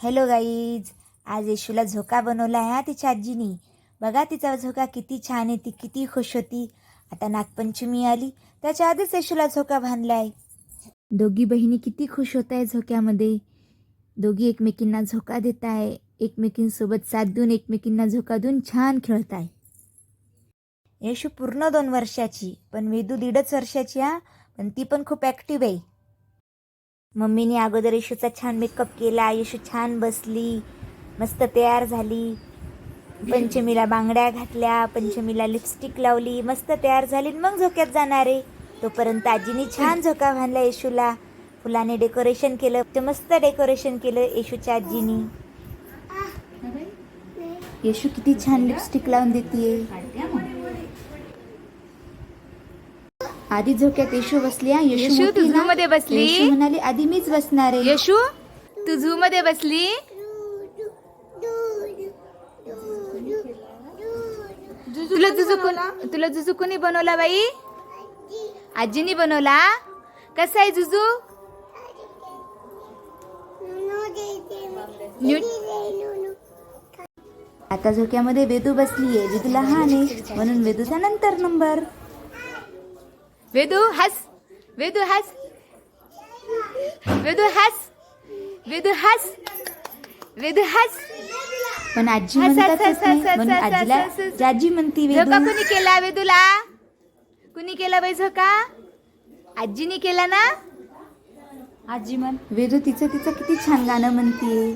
Hello guys आज येशूला झोका बनवला आहे हा तिच्या आजीनी बघा तिचा झोका किती छान आहे ती किती खुश होती. आता नागपंचमी आली त्याच्या आधीच येशूला झोका बांधला आहे दोघी बहिणी किती खुश होत आहे झोक्यामध्ये. दोघी एकमेकींना झोका देत आहे एकमेकींसोबत साथ देऊन एकमेकींना झोका देऊन छान खेळत आहे. येशू पूर्ण दोन वर्षाची पण वेदू दीडच वर्षाची हा पण ती पण खूप ॲक्टिव्ह आहे. मम्मीने अगोदर येशूचा छान मेकअप केला. येशू छान बसली. मस्त तयार झाली. पंचमीला बांगड्या घातल्या. पंचमीला लिपस्टिक लावली. मस्त तयार झाली. आणि मग झोक्यात जाणार आहे. तोपर्यंत आजीने छान झोका बांधला येशूला. फुलाने डेकोरेशन केलं. ते मस्त डेकोरेशन केलं येशूच्या आजीनी. येशू किती छान लिपस्टिक लावून देते आधी झोक्यात येशू बसली हा येशू येशू, तू zoo मध्ये बसली? येशू म्हणाली आधी मीच बसणार आहे. यशू तू झू मध्ये बसली? तुला जुजू कोण तुला जुजू कोणी बनवला बाई? आजीनी बनवला? कसा आहे जुजू? आता झोक्यामध्ये वेदू बसली आहे वेदू लहान आहे म्हणून वेदूचा नंतर नंबर. वेदू हस वेदू हस वेदू हस वेदू हस वेदू हस. पण आजी म्हणून आजीला. जाजी म्हणती झोका वेदू. कुणी केला वेदूला? कुणी केला बाई झोका? आजीनी केला ना? आजी म्हण वेदू तिचं तिचं किती छान गाणं म्हणतीये.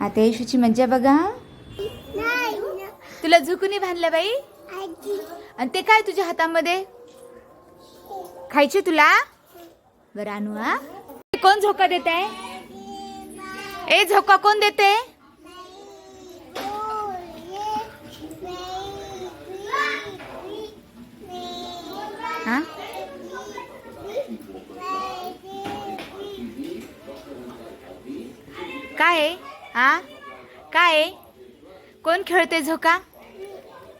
आता येशूची मज्जा बघा. तुला झुकुनी बांधलं बाई? आणि ते काय तुझ्या हातामध्ये? खायचे तुला? बरं आणू हा? कोण झोका देत आहे ए झोका कोण देते हा? काय? आहे हा काय कोण खेळते झोका?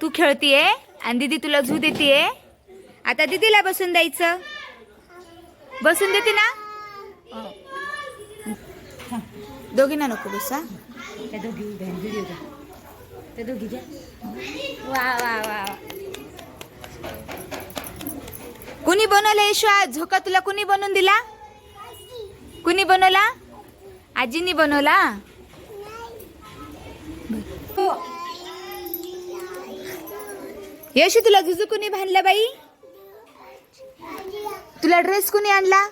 तू खेळतीये? आणि दीदी तुला झू देतीये? आता दीदीला बसून द्यायचं. बसून देते ना? दोघींना नको बसा त्या दोघी व्हिडिओ घ्या त्या दोघी घ्या वा वा वा कुणी बनवलं यशवा झोका तुला कुणी बनवून दिला? कुणी बनवला? आजीनी बनवला? यशू तुला झुजू कुणी बांधला बाई? तुला ड्रेस कुणी आणला?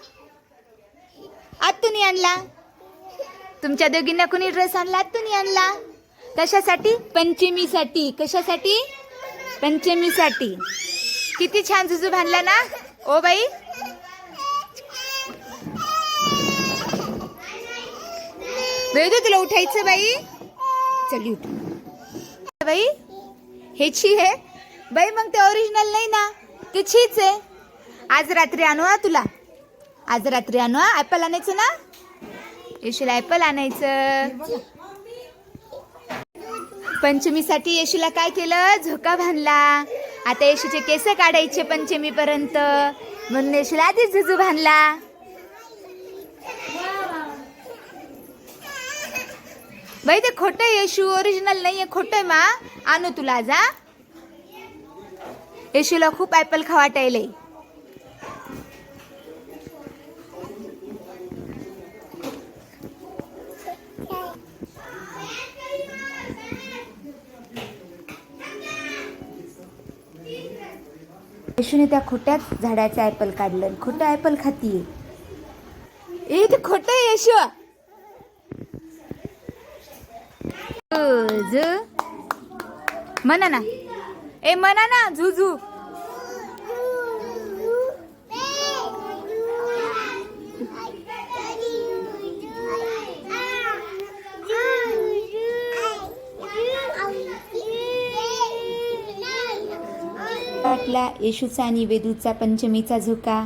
आत्तुनी आणला? तुमच्या दोघींना कुणी ड्रेस आणला? आत्तुनी आणला? कशासाठी? पंचमीसाठी. कशासाठी? पंचमीसाठी. किती छान झुजू बांधला ना? O by. तुला उठायचं बाई. चली उठ. बाई? हेची आहे बाई मग ते ओरिजिनल नाही ना? ते छीच आहे. आज रात्री आणू हा तुला. आज रात्री आणू हा. ॲपल आणायचं ना? येशील ॲपल आणायचं. पंचमीसाठी येशीला काय केलं? झोका बांधला. आता येशीचे केस काढायचे पंचमीपर्यंत. म्हणून येशीला आधीच झुजू बांधला. बाई ते खोटं आहे. येशू ओरिजिनल नाहीये खोटं आहे मा. आणू तुला जा येशूला खूप ॲपल खावा वाटायलंय येशूने त्या खोट्याच झाडाचं ॲपल काढलं खोटं ॲपल खातीये. ए ते खोटं आहे येशू. झ म्हणा ना ए म्हणा ना झुझू. वाटला येशूचा आणि वेदूचा पंचमीचा झोका.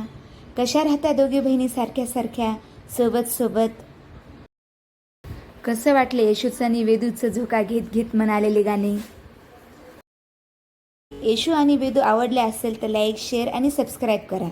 कशा राहत्या दोघी बहिणी सारख्या सारख्या? सोबत सोबत कसं वाटलं येशूचं आणि वेदूचं झोका घेत घेत म्हणालेले गाणे? येशू आणि वेदू आवडले असेल तर लाईक शेअर आणि सबस्क्राईब करा.